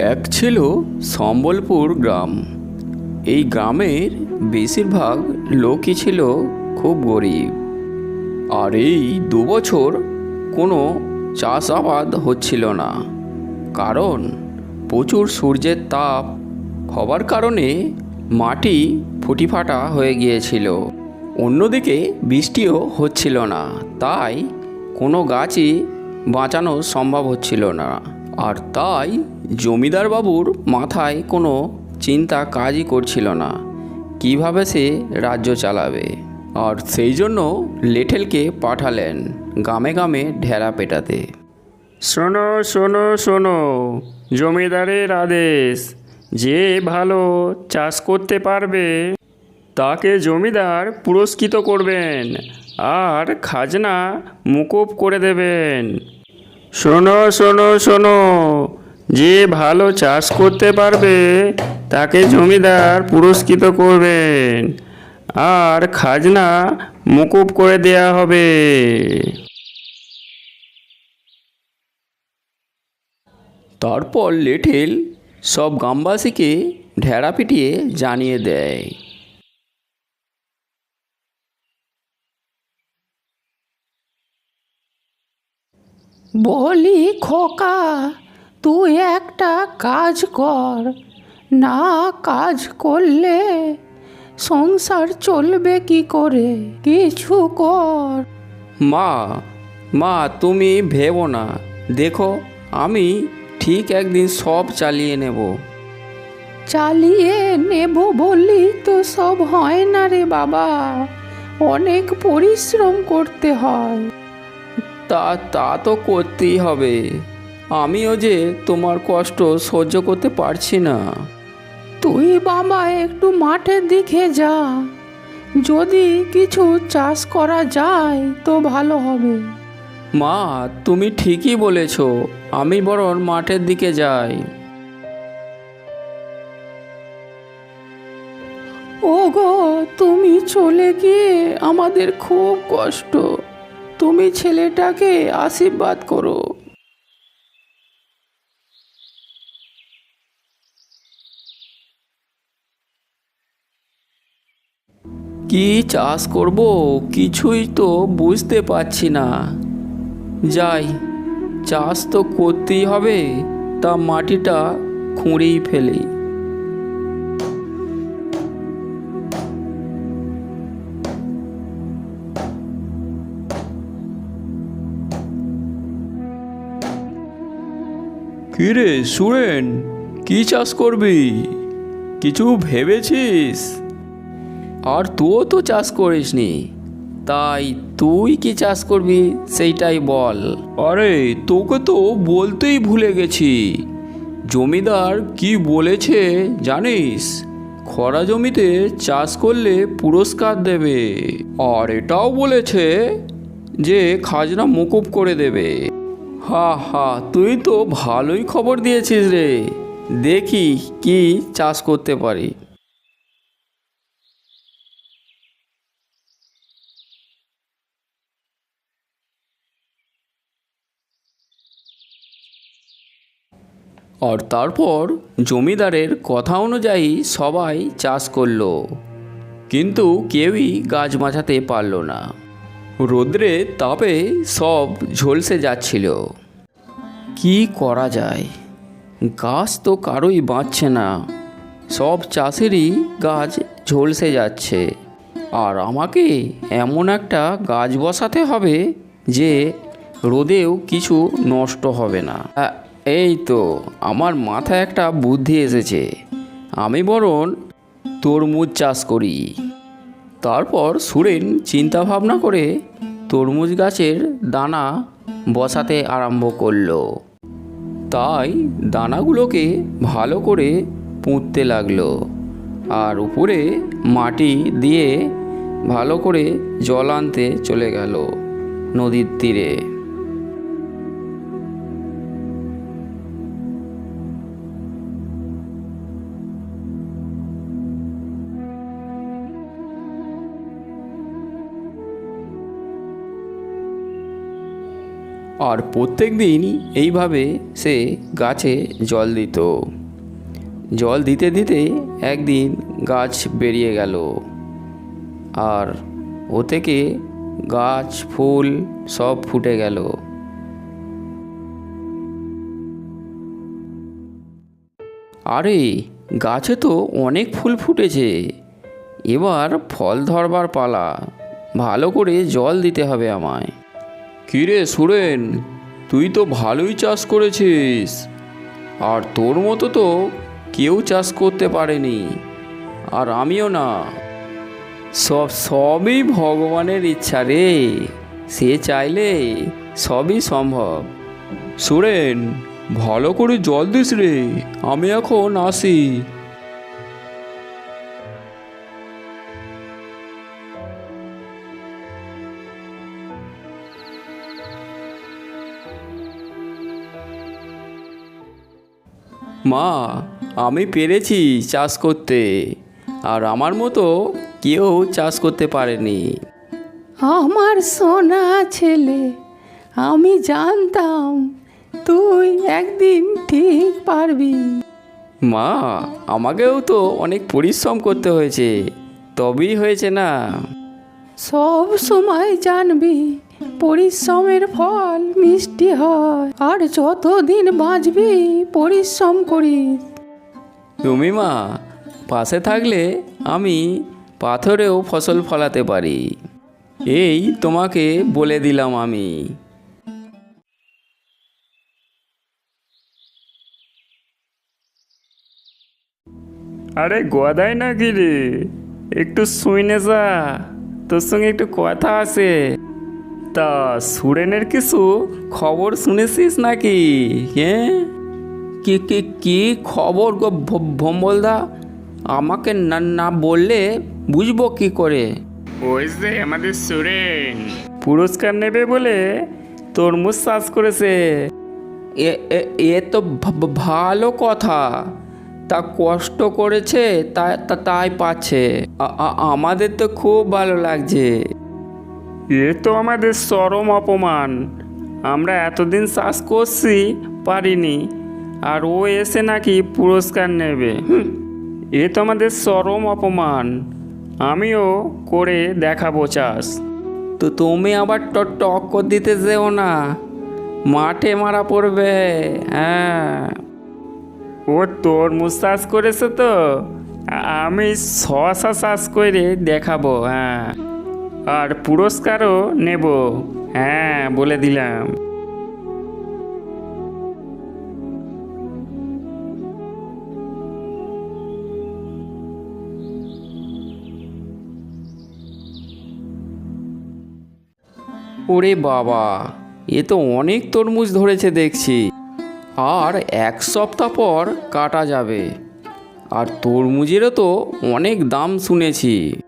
এক ছিল সম্বলপুর গ্রাম। এই গ্রামের বেশিরভাগ লোকই ছিল খুব গরিব। আর এই দুবছর কোনো চাষাবাদ হচ্ছিল না। কারণ প্রচুর সূর্যের তাপ হওয়ার কারণে মাটি ফুটিফাটা হয়ে গিয়েছিল। অন্যদিকে বৃষ্টিও হচ্ছিল না। তাই কোনো গাছই বাঁচানো সম্ভব হচ্ছিল না। আর তাই জমিদার বাবুর মাথায় কোনো চিন্তা কাজই করছিল না। কীভাবে সে রাজ্য চালাবে? আর সেই জন্য লেঠেলকে পাঠালেন গ্রামে গামে ঢেরা পেটাতে। শোনো শোনো শোনো, জমিদারের আদেশ, যে ভালো চাষ করতে পারবে, তাকে জমিদার পুরস্কৃত করবেন, আর খাজনা মুকুব করে দেবেন। শোনো শোনো শোনো। যে ভালো চাষ করতে পারবে, তাকে জমিদার পুরস্কৃত করবেন। আর খাজনা মুকুব করে দেয়া হবে। তারপর লেঠেল সব গ্রামবাসীকে ঢেড়া পিটিয়ে জানিয়ে দেয়। বলি খোকা তুই একটা কাজ কর। না কাজ করলে সংসার চলবে কি করে? কিছু কর। মা মা তুমি ভেবো না। দেখো আমি ঠিক একদিন সব চালিয়ে নেব। চালিয়ে নেব বললি তো সব হয় না রে বাবা। অনেক পরিশ্রম করতে হয়। তা তা তো করতেই হবে। আমিও যে তোমার কষ্ট সহ্য করতে পারছি না। তুই বাবা একটু মাঠের দিকে যা। যদি কিছু চাষ করা যায় তো ভালো হবে। মা তুমি ঠিকই বলেছ আমি বরং মাঠের দিকে যাই। ওগো তুমি চলে গিয়ে আমাদের খুব কষ্ট। তুমি ছেলেটাকে আশীর্বাদ করো। কি চাষ করব কিছুই তো বুঝতে পারছি না। যাই, চাষ তো করতেই হবে, তা মাটিটা খুঁড়েই ফেলি। কিরে সুরেন, কি চাষ করবি? কিছু ভেবেছিস? আর তুও তো চাষ করিসনি, তাই তুই কি চাষ করবি সেইটাই বল। আরে, তোকে তো বলতেই ভুলে গেছি। জমিদার কি বলেছে জানিস? খরা জমিতে চাষ করলে পুরস্কার দেবে। আর এটাও বলেছে যে, খাজনা মকুব করে দেবে। হা হা, তুই তো ভালোই খবর দিয়েছিস রে। দেখি কি চাষ করতে পারি। আর তারপর জমিদারের কথা অনুযায়ী সবাই চাষ করল। কিন্তু কেউই গাছ বাঁচাতে পারল না। রোদ্রে তাপে সব ঝলসে যাচ্ছিল। কি করা যায়? গাছ তো কারোই বাঁচছে না। সব চাষেরই গাছ ঝলসে যাচ্ছে। আর আমাকে এমন একটা গাছ বসাতে হবে যে রোদেও কিছু নষ্ট হবে না। এই তো, আমার মাথায় একটা বুদ্ধি এসেছে। আমি বরং তরমুজ চাষ করি। তারপর সুরেন চিন্তা ভাবনা করে তরমুজ গাছের দানা বসাতে আরম্ভ করল। তাই দানাগুলোকে ভালো করে পুঁততে লাগল আর উপরে মাটি দিয়ে ভালো করে জল আনতে চলে গেল নদীর তীরে। আর প্রত্যেক দিন এইভাবে সে গাছে জল দিত। জল দিতে দিতে একদিন গাছ বেরিয়ে গেল। আর ও থেকে গাছ, ফুল সব ফুটে গেল। আরে, গাছে তো অনেক ফুল ফুটেছে। এবার ফল ধরবার পালা। ভালো করে জল দিতে হবে আমায়। কিরে সুরেন, তুই তো ভালোই চাষ করেছিস। আর তোর মতো তো কেউ চাষ করতে পারেনি, আর আমিও না। সব, সবই ভগবানের ইচ্ছা রে, সে চাইলে সবই সম্ভব। সুরেন, ভালো করে জল দিস রে, আমি এখন আসি। মা আমি পেরেছি চাষ করতে। আর আমার মতো কেউ চাষ করতে পারেনি। আমার সোনা ছেলে আমি জানতাম তুই একদিন ঠিক পারবি। মা আমাকেও তো অনেক পরিশ্রম করতে হয়েছে তবেই হয়েছে না। সব সময় জানবি পরিশ্রমের ফল মিষ্টি হয়। আর যতদিন বাঁচবি পরিশ্রম করিস। তুমি মা পাশে থাকলে আমি পাথরেও ফসল ফলাতে পারি। এই তোমাকে বলে দিলাম আমি। আরে গদাই নাকি রে? একটু শুইনে যা তোর সঙ্গে একটু কথা আছে। তা সুরেনের কিছু খবর শুনেছিস নাকি? হ্যাঁ কি কি কি খবর গো ভ- ভম্বলদা আমাকে না না বললে বুঝব কি করে? ওই যে আমাদের সুরেন। পুরস্কার নেবে বলে তরমুজ চাষ করেছে। এ এ- তো ভালো কথা। তা কষ্ট করেছে তাই তা- তাই পাচ্ছে। আমাদের তো খুব ভালো লাগছে। এ তো আমাদের চরম অপমান। আমরা এতদিন চাষ করছি, পারিনি, আর ও এসে নাকি পুরস্কার নেবে। এ তো আমাদের চরম অপমান। আমিও করে দেখাবো চাষ। তো তুমি আবার ট- টক্কর দিতে যেও না। মাঠে মারা পড়বে হ্যাঁ। ও তরমুজ চাষ করেছে তো? আমি শশা চাষ করে দেখাবো হ্যাঁ। আর পুরস্কারও নেব। হ্যাঁ বলে দিলাম। ওরে বাবা, এ তো অনেক তরমুজ ধরেছে দেখছি। আর এক সপ্তাহ পর কাটা যাবে। আর তরমুজেরও তো অনেক দাম শুনেছি।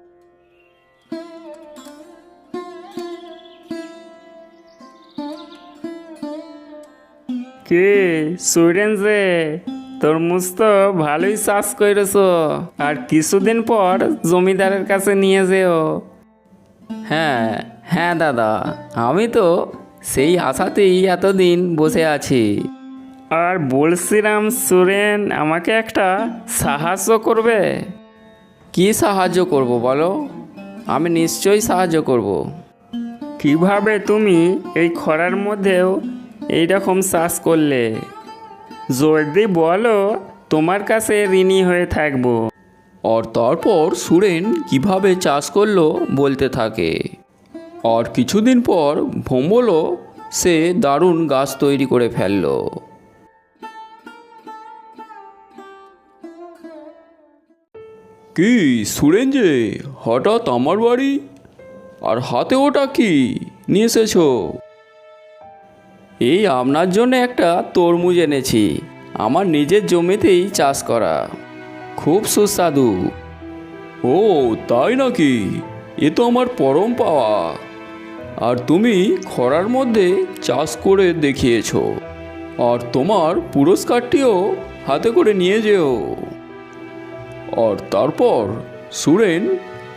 কে সুইডেন যে তরমুজ তো ভালোই চাষ করেছ আর কিছুদিন পর জমিদারের কাছে নিয়ে যেও। হ্যাঁ হ্যাঁ দাদা, আমি তো সেই আশাতেই এতদিন বসে আছি। আর বলছিলাম, সুরেন, আমাকে একটা সাহায্য করবে? কি সাহায্য করব বলো? আমি নিশ্চয়ই সাহায্য করব। কীভাবে তুমি এই খরার মধ্যেও এই রকম চাষ করলে। যদি বলো তোমার কাছে ঋণী হয়ে থাকব। আর তারপর সুরেন কীভাবে চাষ করল বলতে থাকে। আর কিছুদিন পর ভোম্বলও সে দারুণ গাছ তৈরি করে ফেলল। কি সুরেন যে হঠাৎ আমার বাড়ি? আর হাতে ওটা কি নিয়ে এসেছ? এই আপনার জন্য একটা তরমুজ এনেছি। আমার নিজের জমিতেই চাষ করা। খুব সুস্বাদু। ও, তাই নাকি? এ তো আমার পরম পাওয়া। আর তুমি খরার মধ্যে চাষ করে দেখিয়েছো। আর তোমার পুরস্কারটিও হাতে করে নিয়ে যেও। আর তারপর সুরেন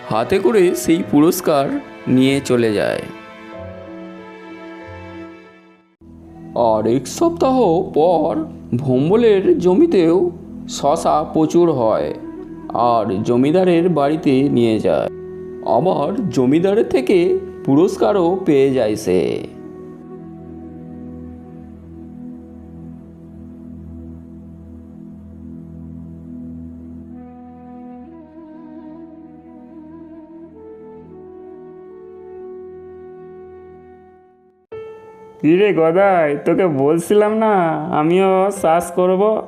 হাতে করে সেই পুরস্কার নিয়ে চলে যায়। আর এক সপ্তাহ পর ভম্বলের জমিতেও শশা প্রচুর হয় আর জমিদারের বাড়িতে নিয়ে যায়। আবার জমিদারের থেকে পুরস্কারও পেয়ে যায় সে। কিরে গদাই, তোকে বলছিলাম না, আমিও চাষ করব।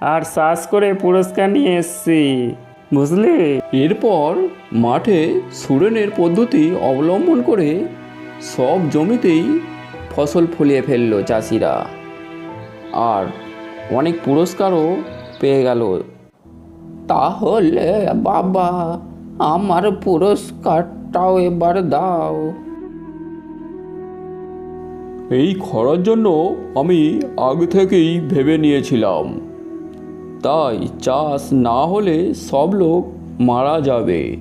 আর চাষ করে পুরস্কার নিয়ে এসছি, বুঝলি? এরপর মাঠে সুরেনের পদ্ধতি অবলম্বন করে সব জমিতেই ফসল ফলিয়ে ফেলল চাষিরা। আর অনেক পুরস্কারও পেয়ে গেল। তাহলে বাবা, আমার পুরস্কারটাও এবার দাও। এই খরার জন্য আমি আগে থেকেই ভেবে নিয়েছিলাম। তাই চাষ না হলে সব লোক মারা যাবে।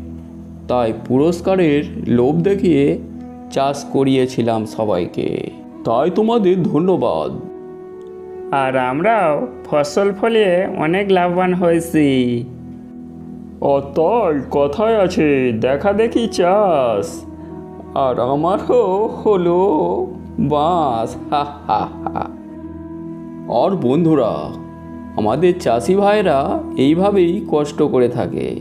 তাই পুরস্কারের লোভ দেখিয়ে চাষ করিয়েছিলাম সবাইকে। তাই তোমাদের ধন্যবাদ। আর আমরাও ফসল ফলিয়ে অনেক লাভবান হয়েছি। ও তাই কথায় আছে দেখা দেখি চাষ। আর আমারও হলো বাস হা হা হা। আর বন্ধুরা আমাদের চাষি ভাইরা এইভাবেই কষ্ট করে থাকে।